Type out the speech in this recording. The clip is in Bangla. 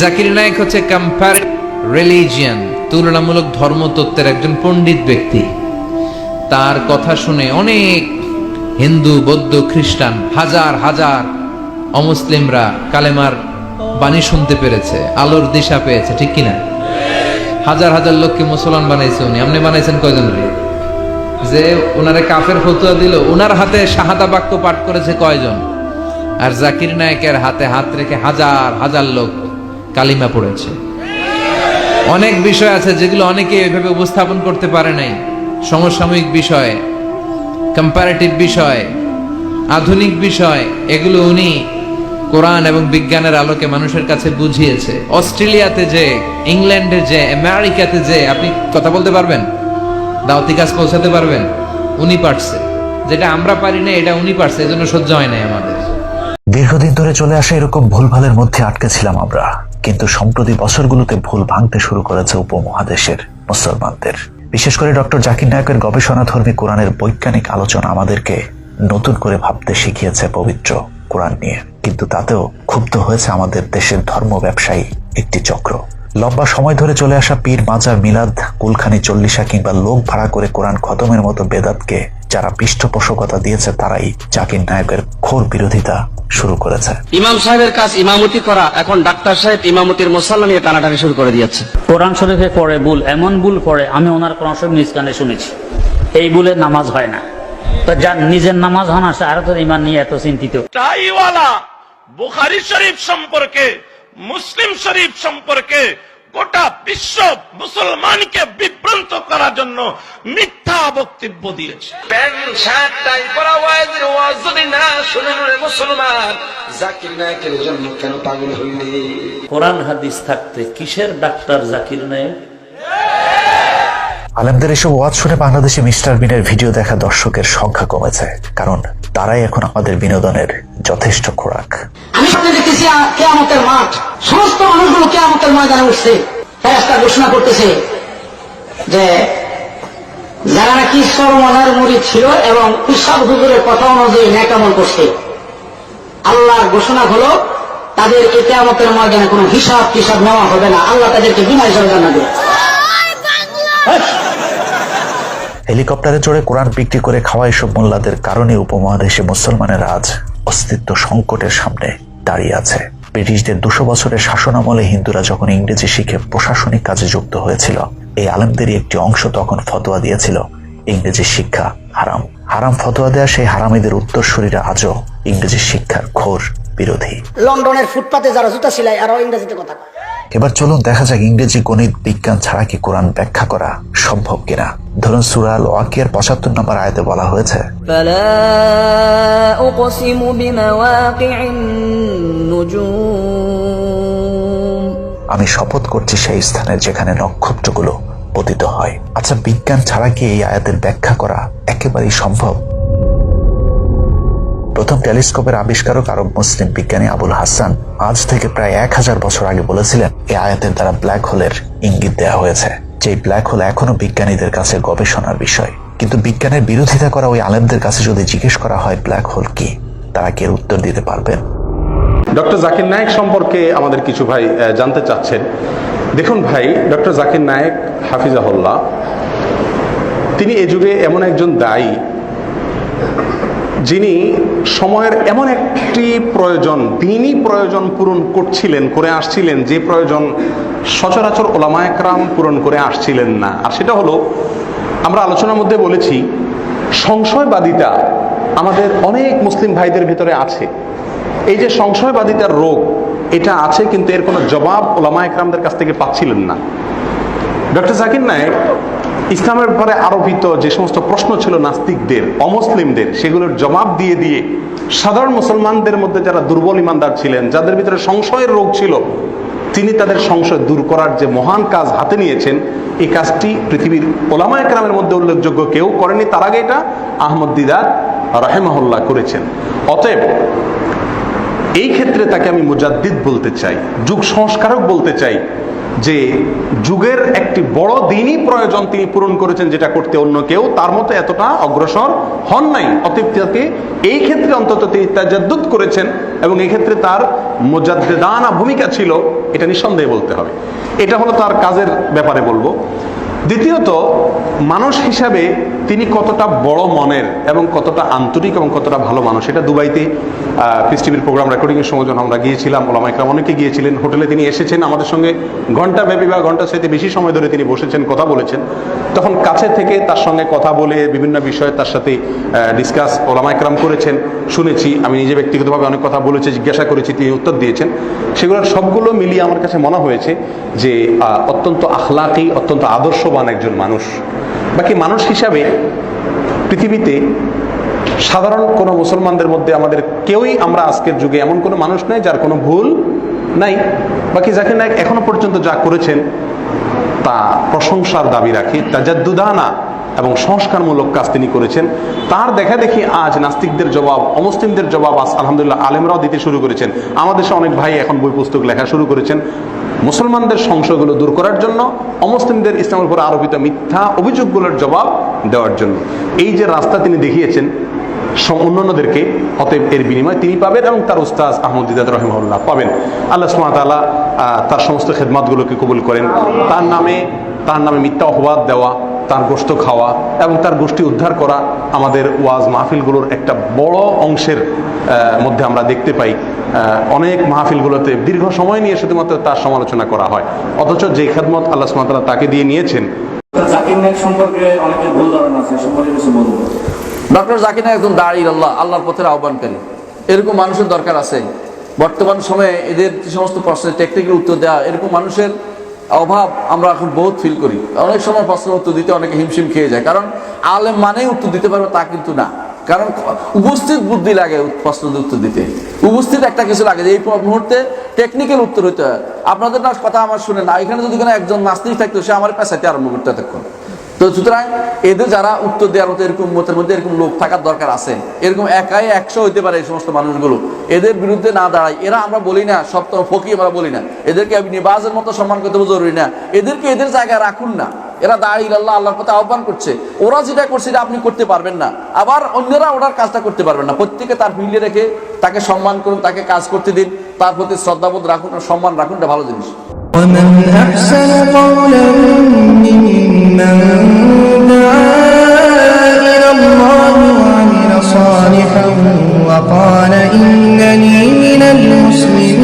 জাকির নায়ক হচ্ছে কম্পার রিলিজিয়ান তুলনামূলক ধর্মতত্ত্বের একজন পণ্ডিত ব্যক্তি। তার কথা শুনে অনেক হিন্দু, বৌদ্ধ, খ্রিস্টান, হাজার হাজার অমুসলিমরা কালেমার বাণী শুনতে পেরেছে, আলোর দিশা পেয়েছে, ঠিক কিনা? হাজার হাজার লোককে মুসলমান বানাইছে উনি। আপনি বানাইছেন কয়জন? যে ওনারে কাফের ফতুয়া দিল ওনার হাতে শাহাদা বাক্য পাঠ করেছে কয়জন? আর জাকির নায়কের হাতে হাত রেখে হাজার হাজার লোক কালিমা পড়েছে। অনেক বিষয় আছে যেগুলো অনেকে এভাবে উপস্থাপন করতে পারে নাই। সমসাময়িক বিষয় কম্পারেটিভ বিষয়, আধুনিক বিষয়, এগুলো উনি কোরআন এবং বিজ্ঞানের আলোকে মানুষের কাছে বুঝিয়েছে। অস্ট্রেলিয়াতে যে, ইংল্যান্ডে যে, আমেরিকাতে যে, আপনি কথা বলতে পারবেন? দাওয়াতি কাজ পৌঁছাতে পারবেন? উনি পারছে। যেটা আমরা পারি না এটা উনি পারছে, এজন্য সহ্য হয় নাই আমাদের। দীর্ঘদিন ধরে চলে আসা এরকম ভুলভালের মধ্যে আটকে ছিলাম আমরা। কিন্তু সম্প্রতি বছরগুলোতে ভুল ভাঙতে শুরু করেছে উপমহাদেশের মুসলমানদের। বিশেষ করে ডক্টর জাকির নায়কের গবেষণাধর্মী কোরআনের বৈজ্ঞানিক আলোচনা আমাদেরকে নতুন করে ভাবতে শিখিয়েছে পবিত্র কোরআন নিয়ে। কিন্তু তাতেও ক্ষুব্ধ হয়েছে আমাদের দেশের ধর্ম ব্যবসায়ী একটি চক্র। লম্বা সময় ধরে চলে আসা পীর মাজার মিলাদ, কুলখানি চল্লিশা কিংবা লোক ভাড়া করে কোরআন খতমের মতো বেদাতকে যারা পৃষ্ঠপোষকতা দিয়েছে, তারাই জাকির নায়কের ঘোর বিরোধিতা শুরু করেছে। ইমাম সাহেবের কাজ ইমামতি করা এখন ডাক্তার সাহেব ইমামতির মোসাল্লা নিয়ে টানাটানি শুরু করে দিয়েছে। কোরআন শরীফে পড়ে ভুল এমন ভুল পড়ে আমি ওনার কোরআন শরীফ নিজ কানে শুনেছি। এই ভুলের নামাজ হয় না। তো যার নিজের নামাজ হন আসে আরও তো ইমান নিয়ে এত চিন্তিত। টাইওয়ালা বুখারি শরীফ সম্পর্কে মুসলিম শরীফ সম্পর্কে গোটা বিশ্ব মুসলমানকে বিভ্রান্ত করার জন্য মিথ্যা বক্তব্য দিয়েছে। প্যান্ট শার্ট টাই পরা ওয়াজের ওয়াজ শুনে মুসলমান। জাকির নায়কের জন্য কেন পাগল হইলি? কোরআন হাদিস থাকতে কিসের ডাক্তার জাকির নায়ক? আলেমদের এসব ওয়াজ শুনে বাংলাদেশে মিস্টার বিনের ভিডিও দেখা দর্শকের সংখ্যা কমেছে কারণ তারাই এখন আমাদের বিনোদনের যথেষ্ট খোরাক। আমি সামনে দেখতেছি কেয়ামতের মাঠ। সমস্ত মানুষগুলো কেয়ামতের ময়দানে উঠছে। ঘোষণা করতেছে যে যারা নাকি সরমনার মুড়ি ছিল এবং ইসাব হুজুরের কথা অনুযায়ী ন্যাকামল করছে, আল্লাহর ঘোষণা হলো, তাদের এই কেয়ামতের ময়দানে কোনো হিসাব টিসাব নেওয়া হবে না। আল্লাহ তাদেরকে বিনা হিসাবে জানাবে হেলিকপ্টারে চড়ে কোরআন বিক্রি করে খাওয়া এসব মোল্লাদের কারণে উপমহাদেশে মুসলমানের আজ অস্তিত্ব সংকটের সামনে দাঁড়িয়ে আছে। ব্রিটিশদের দুশো বছরের শাসনামলে হিন্দুরা যখন ইংরেজি শিখে প্রশাসনিক কাজে যুক্ত হয়েছিল এই আলেমদেরই একটি অংশ তখন ফতোয়া দিয়েছিল ইংরেজি শিক্ষা হারাম। হারাম ফতোয়া দেওয়া সেই হারামিদের উত্তরসূরিরা আজও ইংরেজি শিক্ষার ঘোর বিরোধী। লন্ডনের ফুটপাতে যারা জুতা সিলাই আরও ইংরেজিতে কথা এবার চলুন দেখা যাক ইংরেজি গণিত বিজ্ঞান ছাড়া কি কোরআন ব্যাখ্যা করা সম্ভব কিনা। ধরুন সুরাল ওয়াকিয়ার পঁচাত্তর নম্বর আয়তে বলা হয়েছে আমি শপথ করছি সেই স্থানের যেখানে নক্ষত্রগুলো পতিত হয়। আচ্ছা বিজ্ঞান ছাড়া কি এই আয়াতের ব্যাখ্যা করা একেবারেই সম্ভব? প্রথম টেলিস্কোপের আবিষ্কারক আরব মুসলিম বিজ্ঞানী আবুল হাসান আজ থেকে প্রায় এক হাজার বছর আগে বলেছিলেন এই আয়াতের দ্বারা ব্ল্যাক হোলের ইঙ্গিত দেওয়া হয়েছে। যে ব্ল্যাক হোল এখনও বিজ্ঞানীদের কাছে গবেষণার বিষয়। কিন্তু বিজ্ঞানের বিরোধিতা করা ওই আলেমদের কাছে যদি জিজ্ঞেস করা হয় ব্ল্যাক হোল কি, তারা কি উত্তর দিতে পারবেন? ডক্টর জাকির নায়েক সম্পর্কে আমাদের কিছু ভাই জানতে চাচ্ছেন। দেখুন ভাই, ডক্টর জাকির নায়েক হাফিজাহুল্লাহ, তিনি এ যুগে এমন একজন দায়ী যিনি সময়ের এমন একটি প্রয়োজন, দিনই প্রয়োজন পূরণ করছিলেন, করে আসছিলেন, যে প্রয়োজন সচরাচর ওলামায়করাম পূরণ করে আসছিলেন না। আর সেটা হলো, আমরা আলোচনার মধ্যে বলেছি সংশয়বাদিতা আমাদের অনেক মুসলিম ভাইদের ভিতরে আছে। এই যে সংশয়বাদিতার রোগ, এটা আছে কিন্তু এর কোনো জবাব ওলামা একরামদের কাছ থেকে পাচ্ছিলেন না। ডক্টর জাকির নায়েক ইসলামের ব্যাপারে আরোপিত যে সমস্ত প্রশ্ন ছিল নাস্তিকদের, অমুসলিমদের, সেগুলোর জবাব দিয়ে দিয়ে সাধারণ মুসলমানদের মধ্যে যারা দুর্বল ইমানদার ছিলেন, যাদের ভিতরে সংশয়ের রোগ ছিল, তিনি তাদের সংশয় দূর করার যে মহান কাজ হাতে নিয়েছেন, এই কাজটি পৃথিবীর ওলামা একরামের মধ্যে উল্লেখযোগ্য কেউ করেনি। তার আগে এটা আহমদ দিদার রাহেমাহুল্লাহ করেছেন। অতএব এই ক্ষেত্রে তাকে আমি মুজাদ্দিদ বলতে চাই, যুগ সংস্কারক বলতে চাই, যে যুগের একটি বড় দিনই প্রয়োজন তিনি পূরণ করেছেন যেটা করতে অন্য কেউ, তার মতো এতটা অগ্রসর হন নাই। অতএব তাকে এই ক্ষেত্রে অন্তত তিনি তাজাদ্দুদ করেছেন এবং এই ক্ষেত্রে তার মোজাদ্দেদানা ভূমিকা ছিল, এটা নিঃসন্দেহে বলতে হবে। এটা হলো তার কাজের ব্যাপারে বলব। দ্বিতীয়ত মানুষ হিসাবে তিনি কতটা বড় মনের এবং কতটা আন্তরিক এবং কতটা ভালো মানুষ, এটা দুবাইতে টিভির প্রোগ্রাম রেকর্ডিংয়ের সময় যখন আমরা গিয়েছিলাম ওলামাইকরাম অনেকে গিয়েছিলেন, হোটেলে তিনি এসেছেন, আমাদের সঙ্গে ঘণ্টা ব্যাপী বা ঘণ্টা চাইতে বেশি সময় ধরে তিনি বসেছেন, কথা বলেছেন। তখন কাছে থেকে তার সঙ্গে কথা বলে বিভিন্ন বিষয়ে তার সাথে ডিসকাস ওলামাইকরাম করেছেন, শুনেছি, আমি নিজে ব্যক্তিগতভাবে অনেক কথা বলেছি, জিজ্ঞাসা করেছি, তিনি উত্তর দিয়েছেন। সেগুলোর সবগুলো মিলিয়ে আমার কাছে মনে হয়েছে যে অত্যন্ত আখলাকি, অত্যন্ত আদর্শবান একজন মানুষ। বাকি মানুষ হিসাবে পৃথিবীতে সাধারণ কোনো মুসলমানদের মধ্যে আমাদের কেউই আমরা আজকের যুগে এমন কোনো মানুষ নাই যার কোনো ভুল নাই। বাকি জাকির নায়ক এখনও পর্যন্ত যা করেছেন তা প্রশংসার দাবি রাখি। তাজাদ্দুদানা এবং সংস্কারমূলক কাজ তিনি করেছেন। তার দেখা দেখি আজ নাস্তিকদের জবাব, অমুসলিমদের জবাব আজ আলহামদুলিল্লাহ আলেমরাও দিতে শুরু করেছেন। আমাদের অনেক ভাই এখন বই পুস্তক লেখা শুরু করেছেন। মুসলমানদের সংশয়গুলো দূর করার জন্য, অমুসলিমদের ইসলামের উপর আরোপিত মিথ্যা অভিযোগগুলোর জবাব দেওয়ার জন্য। এই যে রাস্তা তিনি দেখিয়েছেন অন্যান্যদেরকে, অতএব এর বিনিময় তিনি পাবেন এবং তার উস্তাজ আহমদ দিদাদ রহিমউল্লাহ পাবেন। আল্লাহ সুমাতালা তার সমস্ত খেদমাতগুলোকে কবুল করেন। তার নামে তার নামে মিথ্যা অপবাদ দেওয়া তার গোষ্ঠ খাওয়া এবং তার গোষ্ঠী উদ্ধার করা আমাদের ওয়াজ মাহফিলগুলোর একটা বড় অংশের মধ্যে আমরা দেখতে পাই। অনেক মাহফিলগুলোতে দীর্ঘ সময় নিয়ে শুধুমাত্র তার সমালোচনা করা হয়। অথচ যে খেদমত আল্লাহ সুমাতালা তাকে দিয়ে নিয়েছেন। বলব ডক্টর জাকির নায়ক একজন দাঁড়িয়ে আল্লাহ আল্লাহর পথের আহ্বানকারী। এরকম মানুষের দরকার আছে। বর্তমান সময়ে এদের যে সমস্ত প্রশ্নের টেকনিক্যাল উত্তর দেওয়া এরকম মানুষের অভাব আমরা এখন বহুত ফিল করি। অনেক সময় প্রশ্নের উত্তর দিতে অনেকে হিমশিম খেয়ে যায়। কারণ আলেম মানেই উত্তর দিতে পারবে, তা কিন্তু না। কারণ উপস্থিত বুদ্ধি লাগে প্রশ্নের উত্তর দিতে। উপস্থিত একটা কিছু লাগে এই মুহূর্তে টেকনিক্যাল উত্তর হইতে হয়। আপনাদের না কথা আমার শুনে না। এখানে যদি কোনো একজন নাস্তিক থাকতো, সে আমার পেশাতে আরম্ভ করতে এতক্ষণ। তো সুতরাং এদের যারা উত্তর দেওয়ার মতো এরকম মতের মধ্যে এরকম লোক থাকার দরকার আছে, এরকম একাই একশো হইতে পারে এই সমস্ত মানুষগুলো। এদের বিরুদ্ধে না দাঁড়ায় এরা আমরা বলি না সপ্তম ফকি আমরা বলি না। এদেরকে আপনি নিবাজের মতো সম্মান করতে জরুরি না। এদেরকে এদের জায়গায় রাখুন না। এরা দাঁড়িয়ে আল্লাহ আল্লাহর কথা আহ্বান করছে। ওরা যেটা করছে এটা আপনি করতে পারবেন না। আবার অন্যরা ওনার কাজটা করতে পারবেন না। প্রত্যেকে তার ফিল্ডে রেখে তাকে সম্মান করুন, তাকে কাজ করতে দিন, তার প্রতি শ্রদ্ধাবোধ রাখুন, সম্মান রাখুন, এটা ভালো জিনিস। وقال إنني من المسلمين